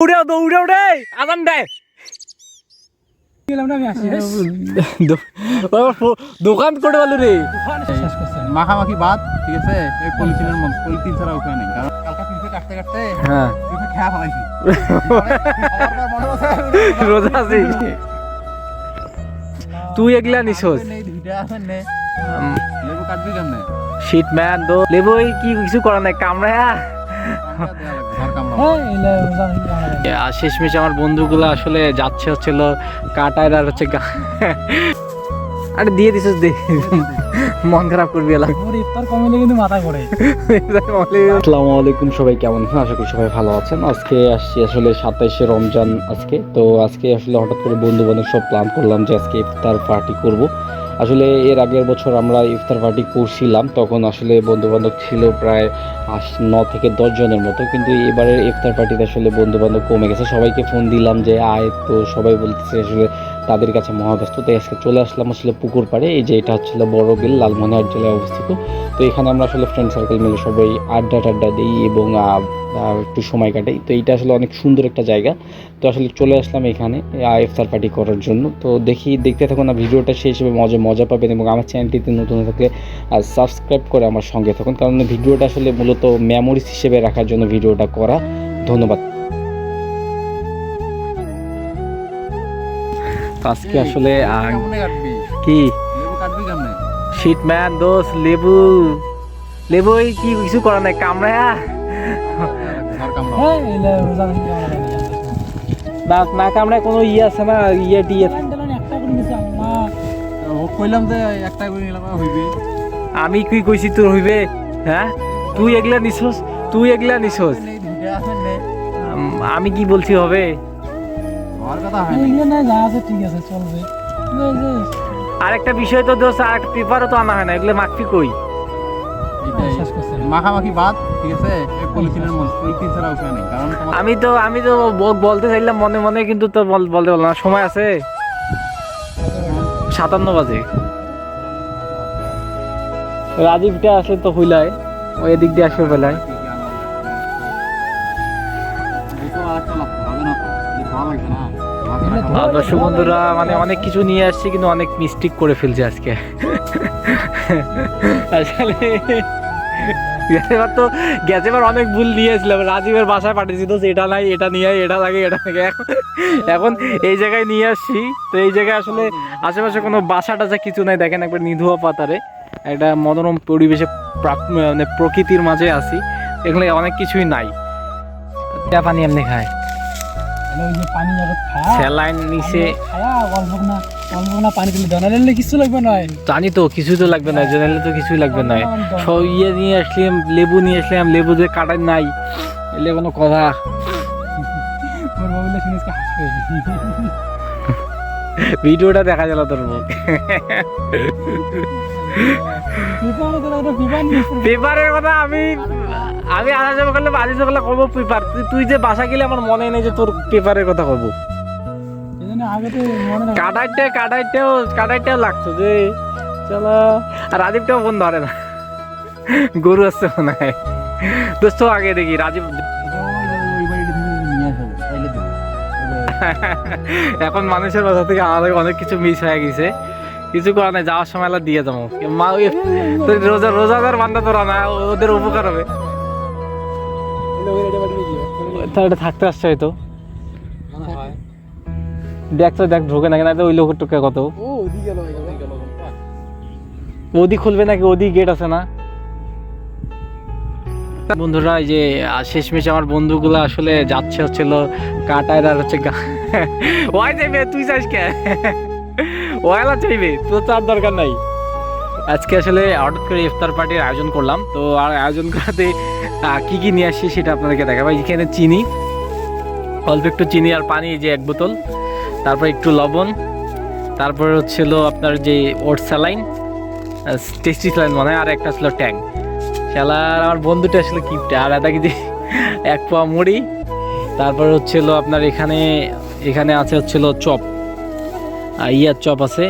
রে। দেয় দোকান করে বলো রে? মাখামাখি বাদ ঠিক আছে? এই পলিথিনের মধ্যে পলিথিন ছাড়া উপায় নেই কারণ কালকা পিঠে কাটতে কাটতে হ্যাঁ। খেয়া ফেলাইছি। আছে। রোজা তুই এগুলা নিছস? লেবু কাটবি কেমনে? শীত ম্যান দো লেবু কি কিছু করার নাই কামড়ায়া। কামড়া আর শেষমেশ আমার বন্ধুগুলো আসলে যাচ্ছে হচ্ছিল কাটায় আর হচ্ছে আরে দিয়ে দিছিস দে। মন খারাপ করবি এলা ইফতার কমিলে কিন্তু মাথা ঘোরে আসসালামু আলাইকুম সবাই কেমন আছেন? আশা করি সবাই ভালো আছেন। আজকে আসছি আসলে সাতাইশে রমজান আজকে। তো আজকে আসলে হঠাৎ করে বন্ধু বান্ধব সব প্ল্যান করলাম যে আজকে ইফতার পার্টি করব। আসলে এর আগের বছর আমরা ইফতার পার্টি করছিলাম, তখন আসলে বন্ধুবান্ধব ছিল প্রায় আশ- ন থেকে দশ জনের মতো, কিন্তু এবারের ইফতার পার্টিতে আসলে বন্ধুবান্ধব কমে গেছে। সবাইকে ফোন দিলাম যে, আয়। তো সবাই বলতেছে আসলে তাদের কাছে মহাব্যস্ত তাই আজকে চলে আসলাম আসলে পুকুর পাড়ে। এই যে এটা হচ্ছিল বড় বিল, লালমনিরহাট জেলায় অবস্থিত। তো এখানে আমরা আসলে ফ্রেন্ড সার্কেল মিলে সবাই আড্ডা টাড্ডা দিই এবং একটু সময় কাটাই। তো এইটা আসলে অনেক সুন্দর একটা জায়গা। তো আসলে চলে আসলাম এখানে ইফতার পার্টি করার জন্য। তো দেখি, দেখতে থাকুন না, ভিডিওটা সেই হিসেবে মজা মজা পাবেন এবং আমার চ্যানেলটিতে নতুন থাকলে সাবস্ক্রাইব করে আমার সঙ্গে থাকুন। কারণ ভিডিওটা আসলে মূলত মেমোরিজ হিসেবে রাখার জন্য ভিডিওটা করা। ধন্যবাদ। আজকে আসলে কি? শীত ম্যান দোষ লেবু। লেবু কি কিছু করার নাই কামড়ায়া। না না কামড়ায় কোনো ইয়ে আছে না ইয়ে টিয়ে করে কইলাম যে একটা করে নিলাম হইবে। আমি কি কইছি তোর হইবে? হ্যাঁ? তুই এগুলা নিছস তুই এগুলা নিছস। আছে আমি কি বলছি হবে? আরেকটা বিষয় তো দোষ আর পেপারও তো আনা হয় না এগুলো মাখবি কই? মাখামাখি বাদ ঠিক আছে? পলিথিনের পলিথিন ছাড়া উপায় নেই কারণ আমি তো আমি তো বলতে চাইলাম মনে মনে কিন্তু তো বলতে পারলাম না। সময় আছে? সাতান্ন বাজে। রাজীবটা আসলে তো হইলায় ওই এদিক দিয়ে আসবে বেলায়। আর দর্শক বন্ধুরা মানে অনেক কিছু নিয়ে আসছি, কিন্তু অনেক মিস্টেক করে ফেলছে আজকে। আসলে এবার তো গেছে, এবার অনেক ভুল নিয়ে এসেছিলাম রাজীবের বাসায় পাঠিয়েছি তো এটা নাই, এটা নিয়ে এটা লাগে এটা লাগে। এখন এখন এই জায়গায় নিয়ে আসছি। তো এই জায়গায় আসলে আশেপাশে কোনো বাসা টাসা কিছু নাই। দেখেন একবার নিধুয়া পাতারে, একটা মনোরম পরিবেশে মানে প্রকৃতির মাঝে আছি। এখানে অনেক কিছুই নাই। চা পানি এমনি খায়। স্যালাইন নিচে কিছু লাগবে নয় জানি তো কিছুই তো লাগবে না জেনারেলে তো কিছুই লাগবে না। সব ইয়ে নিয়ে আসলাম লেবু নিয়ে আসলাম লেবু যে কাটার নাই। এলে কোনো কথা। ভিডিওটা দেখা গেল তোর মুখ। পেপারের কথা আমি আমি আনা যাব করলে বাজি সকালে কব পেপার তুই যে বাসা গেলে আমার মনে নেই যে তোর পেপারের কথা মনে কাটাইতেও লাগতো যে চলো আর রাজীবটাও ফোন ধরে না গরু আসছে মনে হয় দোস্ত আগে দেখি রাজীব এখন মানুষের বাসা থেকে আমাদের অনেক কিছু মিস হয়ে গেছে কিছু করার নাই যাওয়ার সময় দিয়ে যাব মা রোজা রোজাদার বান্ধা তোরা না ওদের উপকার হবে তাহলে থাকতে আসছে হয়তো। দেখ তো দেখ ঢোকে নাকি না ওই লোকের টোকে কত। ওদি খুলবে নাকি ওদি গেট আছে না? বন্ধুরা এই যে শেষমেশ আমার বন্ধুগুলো আসলে যাচ্ছে হচ্ছিল কাটায় আর হচ্ছে ওয়াই যাইবে তুই যাইস কে? ওয়াইলা চাইবে তোর তো আর দরকার নাই। আজকে আসলে হঠাৎ করে ইফতার পার্টির আয়োজন করলাম, তো আর আয়োজন করাতে কি কি নিয়ে আসছি সেটা আপনাদেরকে দেখাবো। এখানে চিনি, অল্প একটু চিনি আর পানি যে এক বোতল। তারপর একটু লবণ। তারপর হচ্ছিল আপনার যে ওট স্যালাইন টেস্টি স্যালাইন মনে হয়, আর একটা ছিল ট্যাং। স্যালার আমার বন্ধুটা আসলে কিপটে, আর এটা কি এক পোয়া মুড়ি। তারপর হচ্ছিল আপনার এখানে এখানে আছে হচ্ছিল চপ ইয়ার চপ আছে।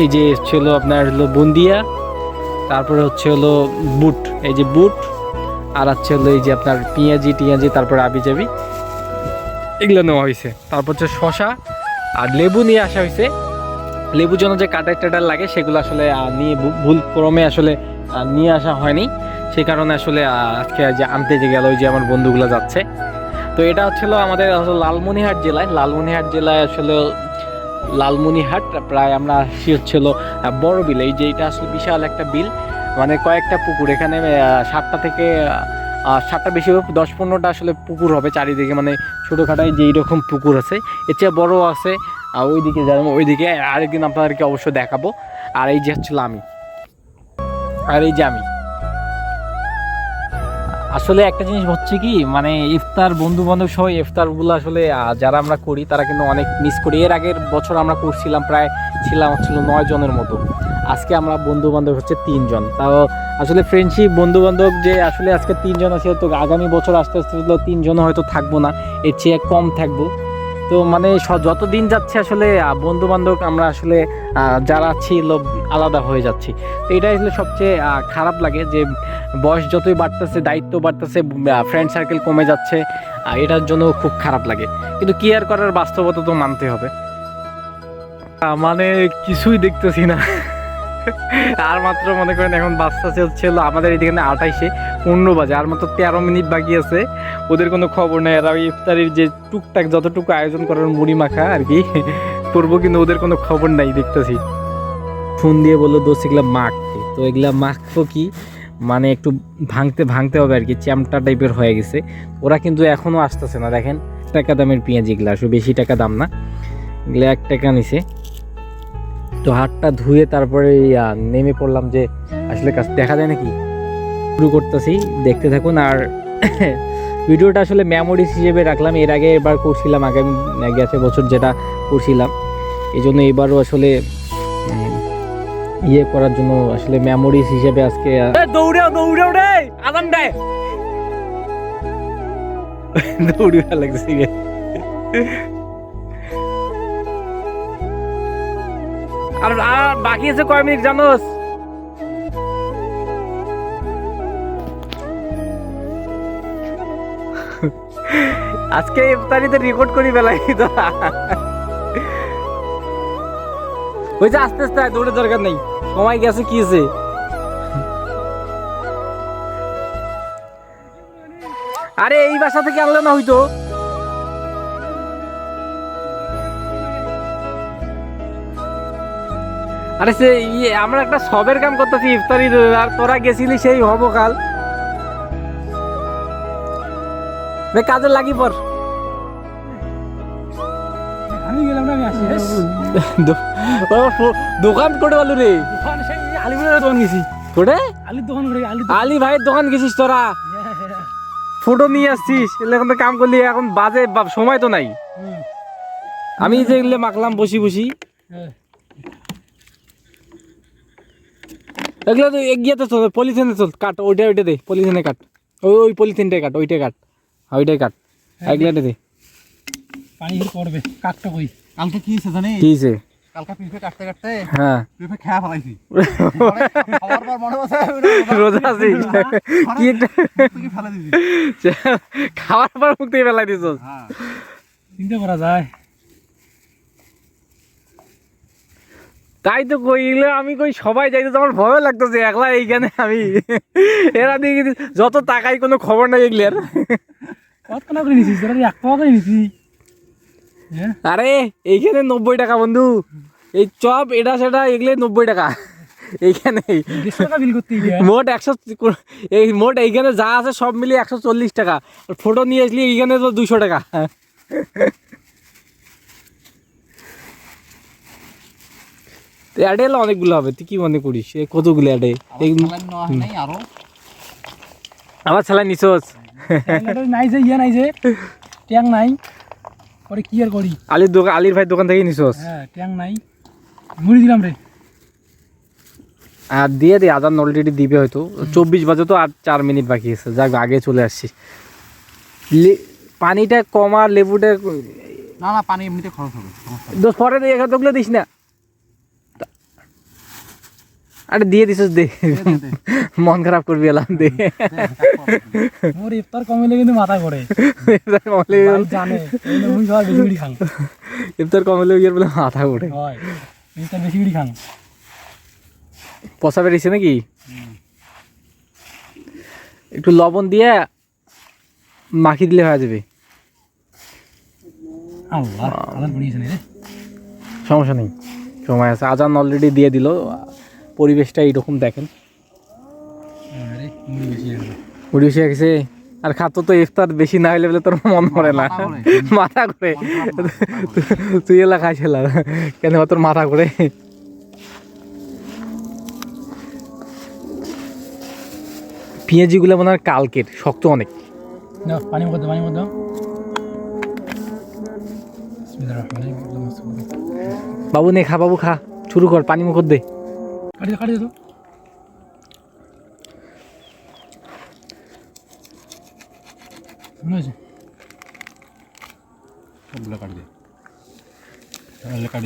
এই যে ছিল আপনার হলো বুন্দিয়া, তারপরে হচ্ছে হলো বুট, এই যে বুট, আর আছে হলো এই যে আপনার পেঁয়াজি, টিয়াজি, তারপরে আবি যাবি এগুলো নেওয়া হয়েছে তারপর হচ্ছে শশা আর লেবু নিয়ে আসা হয়েছে লেবুর জন্য যে কাটার টাটার লাগে, সেগুলো আসলে নিয়ে ভুল ক্রমে আসলে নিয়ে আসা হয়নি। সেই কারণে আসলে আজকে যে আনতে যে গেল ওই যে আমার বন্ধুগুলো যাচ্ছে। তো এটা হচ্ছিল আমাদের আসলে লালমনিরহাট জেলায়। লালমনিরহাট জেলায় আসলে লালমনিরহাট, প্রায় আমরা আসি হচ্ছিল বড় বিল। এই যে এটা আসলে বিশাল একটা বিল। মানে কয়েকটা পুকুর, এখানে সাতটা থেকে সাতটা বেশি হোক, দশ পনেরোটা আসলে পুকুর হবে চারিদিকে। মানে ছোটোখাটায় যে এইরকম পুকুর আছে, এর চেয়ে বড় আছে। আর ওইদিকে যেমন, ওইদিকে আরেকদিন আপনাদেরকে অবশ্যই দেখাবো। আর এই যে হচ্ছিল আমি। আর এই যে আমি। আসলে একটা জিনিস হচ্ছে কি মানে ইফতার বন্ধু বান্ধব সহ ইফতারগুলো আসলে যারা আমরা করি, তারা কিন্তু অনেক মিস করি। এর আগের বছর আমরা করছিলাম প্রায়, ছিলাম হচ্ছিল নয় জনের মতো। আজকে আমরা বন্ধু বান্ধব হচ্ছে তিনজন। তাও আসলে ফ্রেন্ডশিপ বন্ধু বান্ধব যে আসলে আজকে তিনজন আছে, তো আগামী বছর আস্তে আস্তে তিনজন হয়তো থাকব না। এর চেয়ে কম থাকব। তো মানে যত দিন যাচ্ছে আসলে বন্ধু বান্ধব আমরা আসলে যারা ছিল আলাদা হয়ে যাচ্ছি। তো এটা আসলে সবচেয়ে খারাপ লাগে যে, বয়স যতই বাড়তেছে, দায়িত্ব বাড়তেছে ফ্রেন্ড সার্কেল কমে যাচ্ছে এটার জন্য খুব খারাপ লাগে। কিন্তু কি আর করার, বাস্তবতা তো মানতে হবে। মানে কিছুই দেখতেছি না। আর মাত্র মনে করেন এখন বাচ্চা ছিল আমাদের এদিকে আঠাইশে পনেরো বাজে, আর মাত্র তেরো মিনিট বাকি আছে। ওদের কোনো খবর নেই ওই ইফতারির যে টুকটাক যতটুকু আয়োজন করার মুড়ি মাখা আর কি, করব কিন্তু ওদের কোনো খবর নাই, দেখতেছি। ফোন দিয়ে বলল দোষ এগুলা মাখতে তো এগুলা মাখবো কি? মানে একটু ভাঙতে ভাঙতে হবে আর কি, চ্যামটা টাইপের হয়ে গেছে। ওরা কিন্তু এখনও আসতেছে না, দেখেন। টাকা দামের পেঁয়াজ এগুলা, আসলে বেশি টাকা দাম না। এগুলো এক টাকা নিছে। তো হাতটা ধুয়ে তারপরে নেমে পড়লাম যে আসলে কাজ দেখা যায় নাকি? শুরু করতেছি দেখতে থাকুন। আর ভিডিওটা আসলে মেমোরিজ হিসেবে রাখলাম। এর আগে এবার করছিলাম আগামী গেছে বছর যেটা করছিলাম। এই জন্য এবারও আসলে ইয়ে করার জন্য আসলে মেমোরিজ হিসেবে আজকে দৌড়ে দৌড়ে রে! দেয় দৌড়ে লাগছে আর বাকি আছে কয় মিনিট, জানোস? আজকে ইফতারিতে রেকর্ড করি বেলাই তো ওই যে আস্তে আস্তে দৌড়ে দরকার নেই। সময় গেছে, কি আছে আরে, এই বাসা থেকে আনলে না হইতো আরে সে ইয়ে আমরা একটা সবের কাম করতেছি ইফতারি আর তোরা গেছিলি সেই হব কাল কাজে লাগি পর। আমি গেলাম না আমি আসি। হেস। দো- ও, ফো- দোকান করে বলো রে। দোকান সেই আলিপুরের দোকান গেছি। করে আলির দোকান করে আলি আলী ভাইয়ের দোকান গেছিস তোরা। ফটো নিয়ে আসছিস এখন কাম করলি এখন বাজে বা- সময় তো নাই। আমি যেগুলো মাখলাম বসি বসি। এগুলো তো এগিয়ে তো চল পলিথিনে চল কাট ওইটা ওইটা দে পলিথিনে কাট। ওই ওই পলিথিনটাই কাট ওইটাই কাট হ্যাঁ, ওইটাই কাট। এগুলাটা দে। পানি পড়বে কাকটা কই? কালকে কি হয়েছে জানি কি হয়েছে? কালকে পিঁপড়ে কাটতে কাটতে হ্যাঁ। পিঁপড়ে খেয়া ফেলাইছি। খাওয়ার পর মনে আছে। রোজা কি একটা তুই ফেলা দিবি খাওয়ার পর মুখ থেকে ফেলাই দিছ হ্যাঁ চিন্তা করা যায়। তাই তো কইলে আমি কই সবাই যাইতে আমার ভয় লাগতেছে একলা এইখানে আমি। এরা দিয়ে যত টাকাই কোনো খবর নাই এগুলার। কত কোনা করে নিছিস? তোরা এক পাওয়া করে নিছিস? হ্যাঁ? আরে এইখানে নব্বই টাকা বন্ধু। এই চপ এটা সেটা এগুলো নব্বই টাকা। এইখানে। মোট একশো এই মোট এইখানে যা আছে সব মিলিয়ে একশো চল্লিশ টাকা। আর ফটো নিয়ে আসলি এইখানে তো দুশো টাকা। অ্যাডেল অনেকগুলো হবে। তুই কি মনে করিস? এই কতগুলো অ্যাডে আরও। আমার ছেলে নিছোস। নাই যে ইয়ে নাই যে ট্যাং নাই। পরে কি আর করি? আলির দোকান আলির ভাই দোকান থেকে নিছোস। হ্যাঁ ট্যাং নাই। মুড়ি দিলাম রে। আর দিয়ে দে আদান অলরেডি দিবে হয়তো। চব্বিশ বাজে তো আর চার মিনিট বাকি আছে। যাক আগে চলে আসছি। পানিটা কমা লেবুটা না না পানি এমনিতে খরচ হবে। পরে দিয়ে এখানে তোগুলো দিস না। আরে দিয়ে দিছিস দে। মন খারাপ করবি এলাম দে। মোর ইফতার কমিলে কিন্তু মাথা করে ইফতার কমলে জানে মুই বেশি বিড়ি খাং। ইফতার কমলে গিয়ে বলে মাথা উঠে হয় ইফতার বেশি বিড়ি খাং। পচা বেরিয়েছে নাকি? একটু লবণ দিয়ে মাখি দিলে হয়ে যাবে। আল্লাহ রে। সমস্যা নেই। সময় আছে। আজান অলরেডি দিয়ে দিল। পরিবেশটা এইরকম দেখেন। মুড়ি বেশি গেছে আর খাতো তো ইফতার বেশি না হইলে বলে তোর মন পড়ে না। মাথা করে। তুই এলা খাইছিল কেন তোর মাথা করে? পেঁয়াজিগুলো মনে হয় কালকের শক্ত অনেক। পানি মুখ দাও পানি আলা- বাবু নে খা বাবু খা। শুরু কর পানি মুখ দে। কাটি দাও কাটি দাও মনে হয়েছে সবগুলো কাটি দে। কাটি